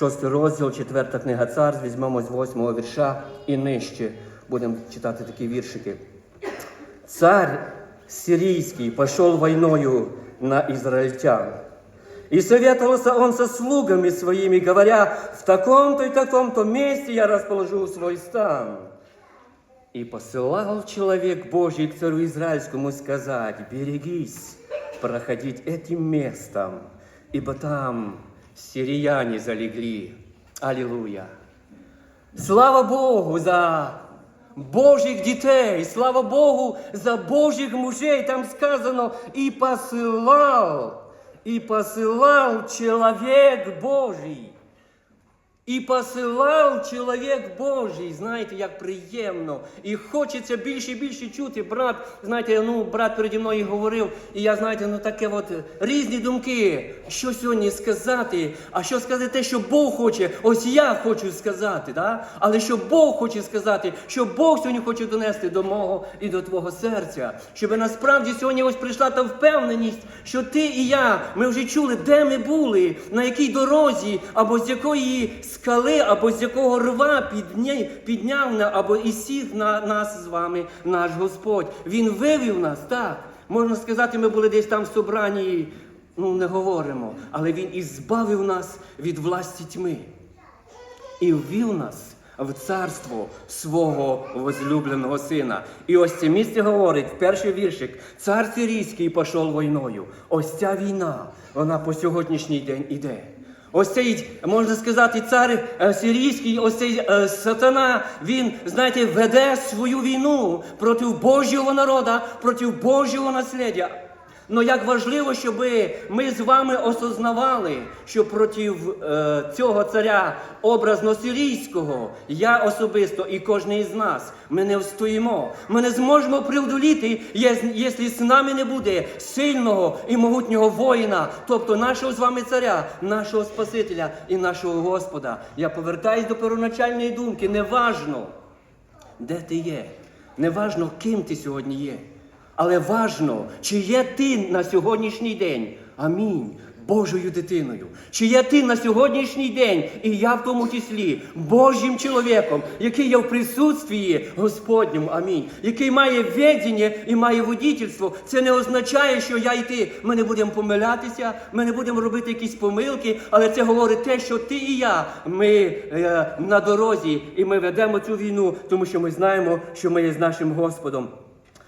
шостий розділ, четверта книга царств, візьмемо з восьмого вірша і нижче. Будемо читати такі віршики. Царь сирийский пошел войною на израильтян. И советовался он со слугами своими, говоря, в таком-то и таком-то месте я расположу свой стан. И посылал человек Божий к царю Израильскому сказать, берегись проходить этим местом, ибо там сирияне залегли. Аллилуйя. Слава Богу за Божих дітей, слава Богу за Божих мужей. Там сказано, і посилав, і посилав чоловік Божий. І посилав чоловік Божий, знаєте, як приємно. І хочеться більше і більше чути. Брат, знаєте, ну, брат переді мною говорив, і я, знаєте, ну таке от різні думки, що сьогодні сказати, а що сказати те, що Бог хоче. Ось я хочу сказати, да? але що Бог хоче сказати, що Бог сьогодні хоче донести до мого і до твого серця. Щоб насправді сьогодні ось прийшла та впевненість, що ти і я, ми вже чули, де ми були, на якій дорозі, або з якої скали, або з якого рва підня... підняв на, або і сів на нас з вами наш Господь. Він вивів нас, так. Можна сказати, ми були десь там в собранні, ну не говоримо, але Він і збавив нас від власті тьми і ввів нас в царство свого возлюбленого сина. І ось це місце говорить в перший віршик: цар сирійський пішов війною. Ось ця війна, вона по сьогоднішній день іде. Ось цей, можна сказати, цар е, сирійський, ось цей е, сатана, він, знаєте, веде свою війну проти Божого народу, проти Божого наслідя. Ну як важливо, щоб ми з вами осознавали, що проти е, цього царя образно сирійського, я особисто і кожен із нас, ми не встоїмо. Ми не зможемо преодоліти, якщо з нами не буде сильного і могутнього воїна, тобто нашого з вами царя, нашого Спасителя і нашого Господа. Я повертаюсь до первоначальної думки, неважно, де ти є, неважно, ким ти сьогодні є. Але важно, чи є ти на сьогоднішній день, амінь, Божою дитиною. Чи є ти на сьогоднішній день, і я в тому числі, Божим чоловіком, який є в присутствії Господньому, амінь, який має ведення і має водительство. Це не означає, що я і ти, ми не будемо помилятися, ми не будемо робити якісь помилки, але це говорить те, що ти і я, ми е, на дорозі, і ми ведемо цю війну, тому що ми знаємо, що ми є з нашим Господом.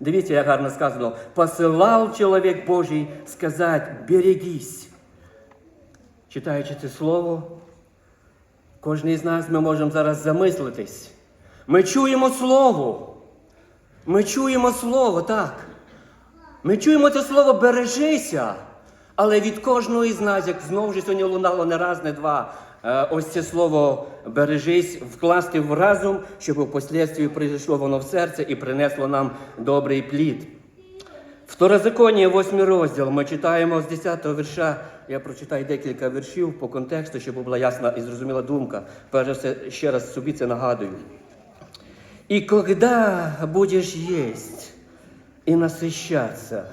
Дивіться, як гарно сказано, посилав чоловік Божий сказати, берегись. Читаючи це слово, кожен із нас ми можемо зараз замислитись. Ми чуємо слово. Ми чуємо слово, так. Ми чуємо це слово бережися. Але від кожного із нас, як знову ж сьогодні лунало не раз, не два, ось це слово бережись, вкласти в разум, щоб впоследствии прийшло воно в серце і принесло нам добрий плід. Второзаконня, 8 розділ, ми читаємо з 10 вірша. Я прочитаю декілька віршів по контексту, щоб була ясна і зрозуміла думка. Перш все, ще раз собі це нагадую. И когда будешь есть и насыщаться,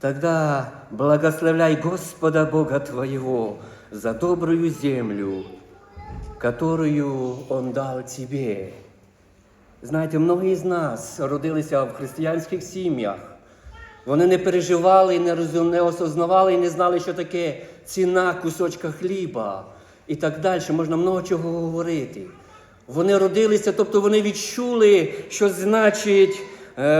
тогда благословляй Господа Бога твоего за добрую землю, которую Он дал тебе. Знаєте, многі з нас родилися в християнських сім'ях. Вони не переживали, не розум, не осознавали і не знали, що таке ціна кусочка хліба і так далі. Можна много чого говорити. Вони родилися, тобто вони відчули, що значить,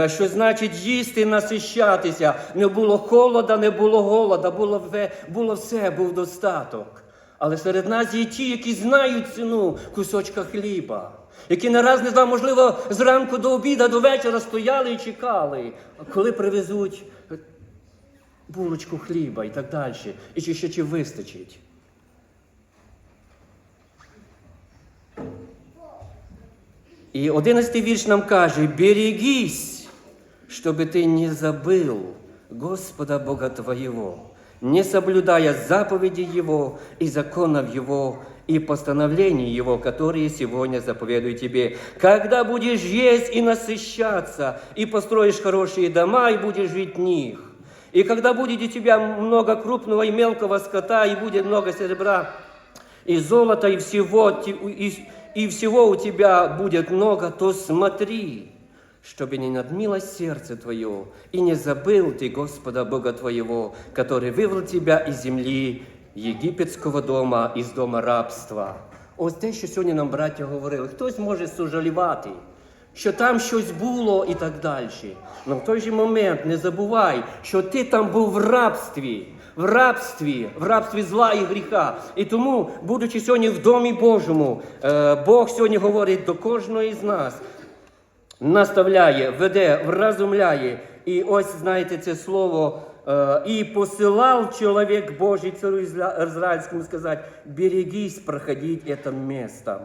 що значить їсти, насищатися. Не було холода, не було голода, було, було все, був достаток. Але серед нас є ті, які знають ціну кусочка хліба, які не раз не знав, можливо, зранку до обіда, до вечора стояли і чекали, коли привезуть булочку хліба і так далі. І чи ще чи вистачить. І одинадцятий вірш нам каже: берегись, чтобы ты не забыл Господа Бога твоего, не соблюдая заповеди Его и законов Его и постановлений Его, которые сегодня заповедую тебе. Когда будешь есть и насыщаться, и построишь хорошие дома, и будешь жить в них. И когда будет у тебя много крупного и мелкого скота, и будет много серебра, и золота, и всего, и, и всего у тебя будет много, то смотри, чтобы не надмилось сердце твое, и не забыл ты Господа Бога твоего, который вывел тебя из земли єгипетського дома, із дома рабства. Ось те, що сьогодні нам браття говорили. Хтось може сожалівати, що там щось було і так далі. Але в той же момент не забувай, що ти там був в рабстві, в рабстві, в рабстві зла і гріха. І тому, будучи сьогодні в домі Божому, е, Бог сьогодні говорить до кожного з нас, наставляє, веде, вразумляє. І ось знаєте це слово. е, І посилав чоловік Божий царю Ізра- Ізраїльському сказати, берегись проходить це місто.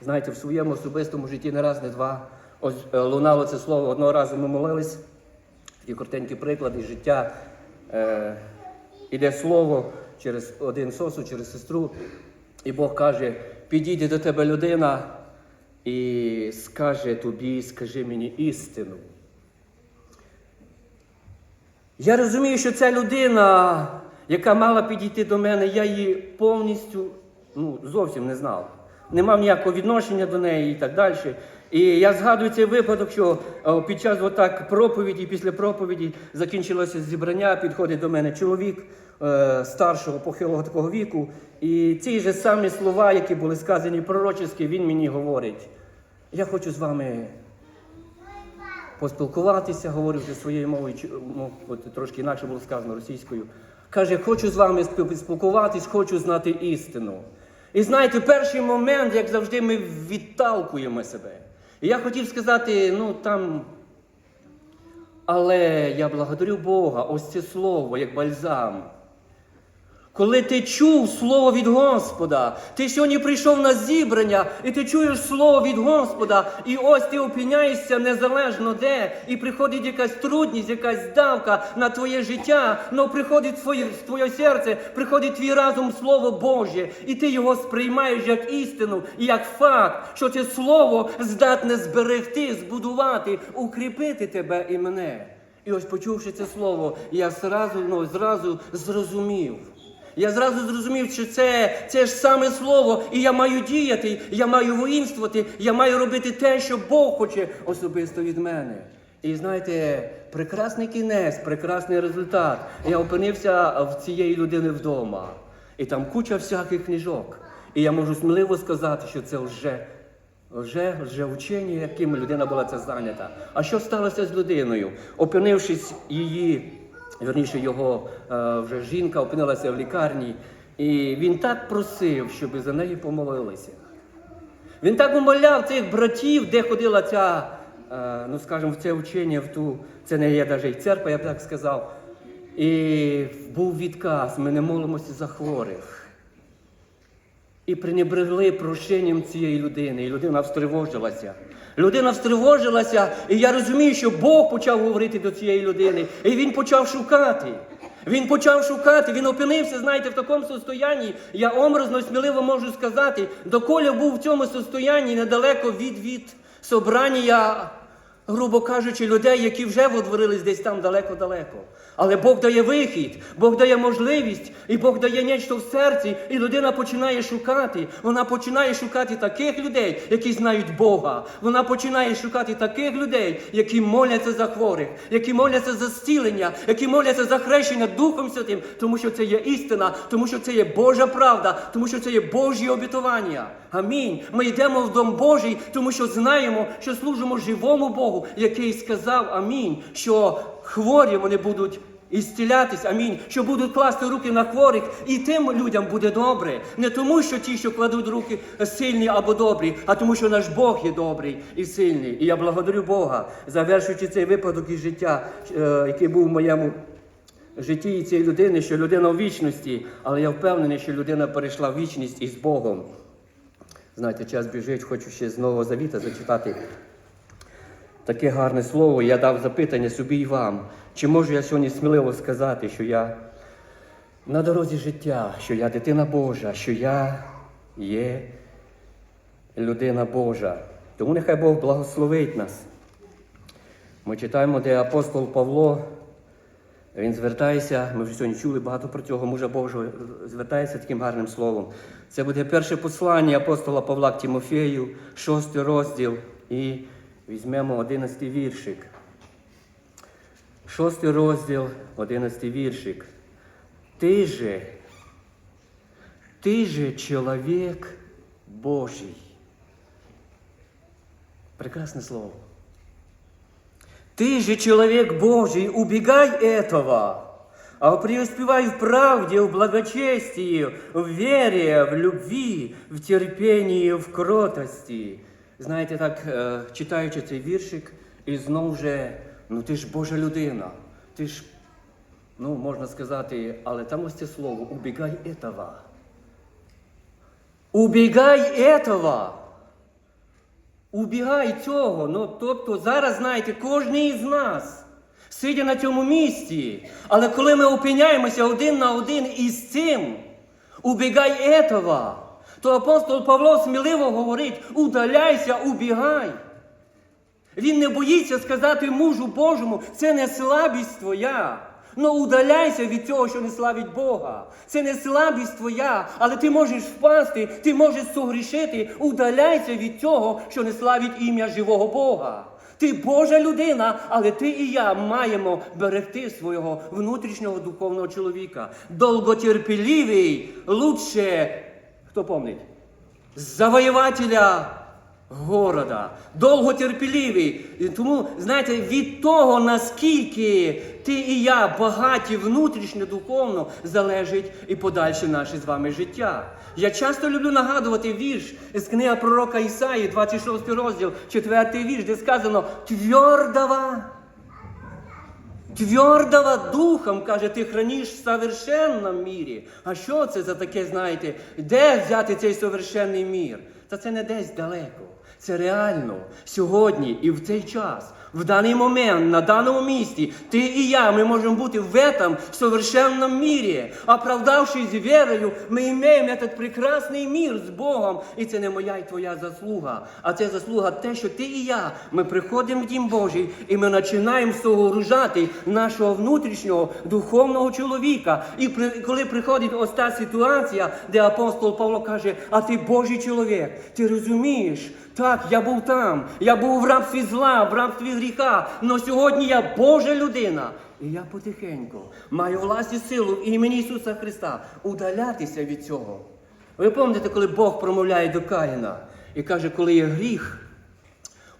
Знаєте, в своєму особистому житті не раз, не два. Ось е, лунало це слово. Одного разу ми молились. Такі коротенькі приклади життя. Іде слово через один сосу, через сестру. І Бог каже: підійде до тебе людина і скаже тобі, скажи мені істину. Я розумію, що ця людина, яка мала підійти до мене, я її повністю ну, зовсім не знав. Не мав ніякого відношення до неї і так далі. І я згадую цей випадок, що е, під час отак проповіді, після проповіді закінчилося зібрання, підходить до мене чоловік е, старшого похилого такого віку. І ці ж самі слова, які були сказані пророчески, він мені говорить: я хочу з вами поспілкуватися, говорив вже своєю мовою, ну, от трошки інакше було сказано російською. Каже, хочу з вами спілкуватись, хочу знати істину. І знаєте, перший момент, як завжди, ми відталкуємо себе. І я хотів сказати, ну там. Але я благодарю Бога, ось це слово, як бальзам. Коли ти чув слово від Господа, ти сьогодні прийшов на зібрання, і ти чуєш слово від Господа, і ось ти опиняєшся незалежно де, і приходить якась трудність, якась давка на твоє життя, але приходить твоє, твоє серце, приходить твій разум Слово Боже, і ти його сприймаєш як істину і як факт, що це слово здатне зберегти, збудувати, укріпити тебе і мене. І ось почувши це слово, я зразу, ну, зразу зрозумів. Я зразу зрозумів, що це, це ж саме слово, і я маю діяти, я маю воїнствувати, я маю робити те, що Бог хоче особисто від мене. І знаєте, прекрасний кінець, прекрасний результат. Я опинився в цієї людини вдома. І там куча всяких книжок. І я можу сміливо сказати, що це вже вже, вже вчення, яким людина була це зайнята. А що сталося з людиною? Опинившись її, верніше його е, вже жінка опинилася в лікарні, і він так просив, щоб за неї помолилися. Він так умоляв цих братів, де ходила ця, е, ну скажімо, в це вчення, в ту, це не є навіть церква, я б так сказав. І був відказ, ми не молимося за хворих. І пренебрегли прощенням цієї людини, і людина встривожилася. Людина встривожилася, і я розумію, що Бог почав говорити до цієї людини, і він почав шукати. Він почав шукати, він опинився, знаєте, в такому состоянні. Я образно сміливо можу сказати, доколи був в цьому состоянні недалеко від від собрання, грубо кажучи, людей, які вже водворились десь там далеко-далеко. Але Бог дає вихід, Бог дає можливість, і Бог дає нечто в серці, і людина починає шукати. Вона починає шукати таких людей, які знають Бога. Вона починає шукати таких людей, які моляться за хворих, які моляться за зцілення, які моляться за хрещення Духом Святим, тому що це є істина, тому що це є Божа правда, тому що це є Божі обітування. Амінь. Ми йдемо в Дом Божий, тому що знаємо, що служимо живому Богу, який сказав Амінь, що хворі вони будуть ісцілятись, амінь, що будуть класти руки на хворих, і тим людям буде добре. Не тому, що ті, що кладуть руки сильні або добрі, а тому, що наш Бог є добрий і сильний. І я благодарю Бога, завершуючи цей випадок із життя, е, який був в моєму житті і цієї людини, що людина в вічності, але я впевнений, що людина перейшла в вічність із Богом. Знаєте, час біжить, хочу ще з Нового Завіта зачитати таке гарне слово. Я дав запитання собі і вам. Чи можу я сьогодні сміливо сказати, що я на дорозі життя, що я дитина Божа, що я є людина Божа. Тому нехай Бог благословить нас. Ми читаємо, де апостол Павло, він звертається, ми вже сьогодні чули багато про цього мужа Божого, звертається таким гарним словом. Це буде перше послання апостола Павла к Тимофею, шостий розділ, і візьмемо одинадцятий віршик. Шостий розділ, одинадцятий віршик. Ти же, ти же чоловік Божий. Прекрасне слово. Ты же человек Божий, убегай этого, а преуспевай в правде, в благочестии, в вере, в любви, в терпении, в кротості. Знаєте, так, е, читаючи цей віршик, і знов вже, ну ти ж Божа людина, ти ж, ну можна сказати, але там ось це слово, убігай этого. Убігай этого. Убігай цього. Ну, тобто зараз, знаєте, кожен із нас, сидя на цьому місці, але коли ми опиняємося один на один із цим, убігай этого, то апостол Павло сміливо говорить, удаляйся, убігай. Він не боїться сказати мужу Божому, це не слабість твоя. Ну удаляйся від цього, що не славить Бога. Це не слабість твоя, але ти можеш впасти, ти можеш согрішити. Удаляйся від цього, що не славить ім'я живого Бога. Ти Божа людина, але ти і я маємо берегти свого внутрішнього духовного чоловіка. Долготерпеливий лучше, хто помнить, завоювателя города, довготерпеливий. Тому, знаєте, від того, наскільки ти і я багаті внутрішньо духовно, залежить і подальше наше з вами життя. Я часто люблю нагадувати вірш з книги пророка Ісаї, 26 розділ, 4 вірш, де сказано твердого Твердого духом, каже, ти храниш в совершенному мірі. А що це за таке, знаєте, де взяти цей совершенний мір? Та це не десь далеко. Це реально сьогодні і в цей час, в даний момент, на даному місці, ти і я, ми можемо бути в этом совершенном мірі. Оправдавшись вірою, ми маємо этот прекрасний мір з Богом. І це не моя і твоя заслуга, а це заслуга те, що ти і я, ми приходимо в Дім Божий, і ми починаємо сооружати нашого внутрішнього духовного чоловіка. І при, коли приходить ось та ситуація, де апостол Павло каже, а ти Божий чоловік, ти розумієш? Так, я був там, я був в рабстві зла, в рабстві гріха, але сьогодні я Божа людина. І я потихеньку маю власть і силу в імені Ісуса Христа удалятися від цього. Ви пам'ятаєте, коли Бог промовляє до Каїна і каже, коли є гріх,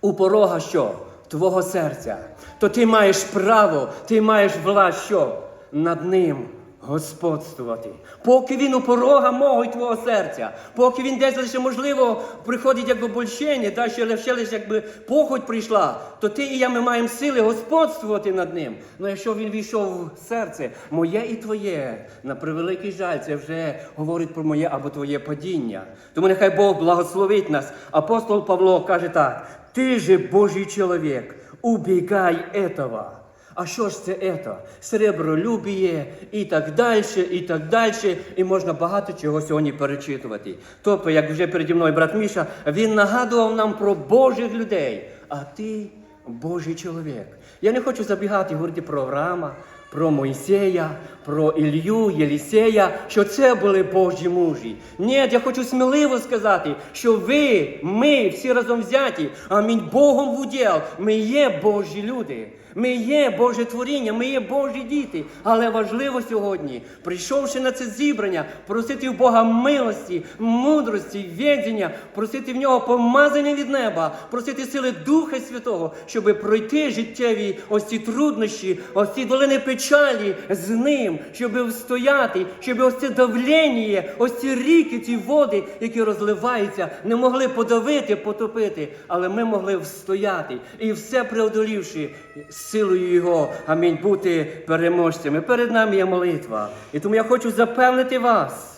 у порога що? Твого серця, то ти маєш право, ти маєш власть що? Над ним господствувати. Поки він у порога мого і твого серця, поки він десь лише, можливо, приходить як обольщення, да, ще лише лише якби похоть прийшла, то ти і я ми маємо сили господствувати над ним. Ну якщо він війшов в серце, моє і твоє, на превеликий жаль, це вже говорить про моє або твоє падіння. Тому нехай Бог благословить нас. Апостол Павло каже так: ти же Божий чоловік, убігай этого. А що ж це ето? Сребролюбіє і так далі, і так далі. І можна багато чого сьогодні перечитувати. Тобто, як вже переді мною брат Міша, він нагадував нам про Божих людей. А ти Божий чоловік. Я не хочу забігати говорити про Авраама, про Мойсея, про Ілью, Єлісея, що це були Божі мужі. Ні, я хочу сміливо сказати, що ви, ми всі разом взяті, амінь Богом в уділ, ми є Божі люди. Ми є Боже творіння, ми є Божі діти. Але важливо сьогодні, прийшовши на це зібрання, просити в Бога милості, мудрості, віддіння, просити в нього помазання від неба, просити сили Духа Святого, щоб пройти життєві ось ці труднощі, ось ці долини печалі з ним, щоб встояти, щоб ось це давлення, ось ці ріки, ці води, які розливаються, не могли подавити, потопити, але ми могли встояти і все преодолівши силою Його, амінь, бути переможцями. Перед нами є молитва. І тому я хочу запевнити вас.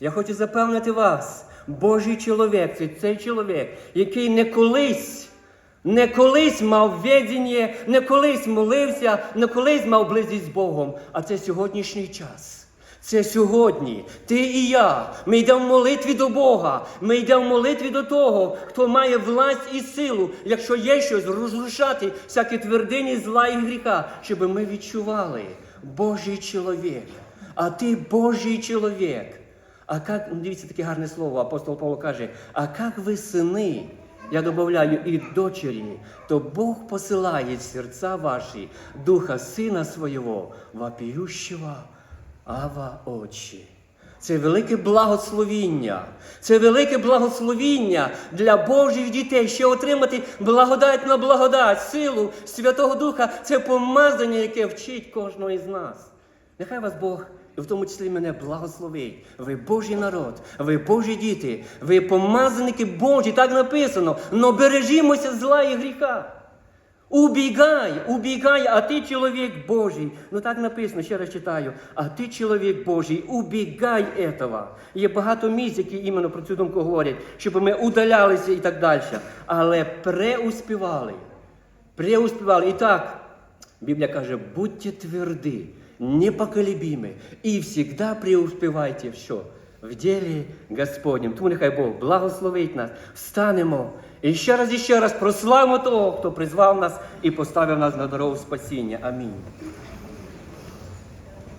Я хочу запевнити вас, Божий чоловік, це цей чоловік, який не колись, не колись мав відіння, не колись молився, не колись мав близість з Богом, а це сьогоднішній час. Це сьогодні, ти і я. Ми йдемо в молитві до Бога. Ми йдемо в молитві до того, хто має власть і силу, якщо є щось, розрушати всякі твердині зла і гріха, щоб ми відчували Божий чоловік. А ти Божий чоловік. А як, ну, дивіться, таке гарне слово, апостол Павло каже, а як ви сини, я додаю, і дочері, то Бог посилає в серця ваші Духа Сина Своєго, вопіющого Ава Отче. Це велике благословіння. Це велике благословіння для Божих дітей, ще отримати благодать на благодать, силу Святого Духа це помазання, яке вчить кожного із нас. Нехай вас Бог, і в тому числі мене, благословить. Ви Божий народ, ви Божі діти, ви помазаники Божі, так написано. Но бережімося зла і гріха. Убігай, убігай, а ти чоловік Божий. Ну так написано, ще раз читаю. А ти чоловік Божий, убігай этого. Є багато місць, які іменно про цю думку говорять, щоб ми удалялися і так далі. Але преуспівали. Преуспівали. І так, Біблія каже, будьте тверді, непоколебимі і завжди преуспівайте в що? В ділі Господнім. Тому нехай Бог благословить нас, встанемо і ще раз і ще раз прославимо того, хто призвав нас і поставив нас на дорогу спасіння. Амінь.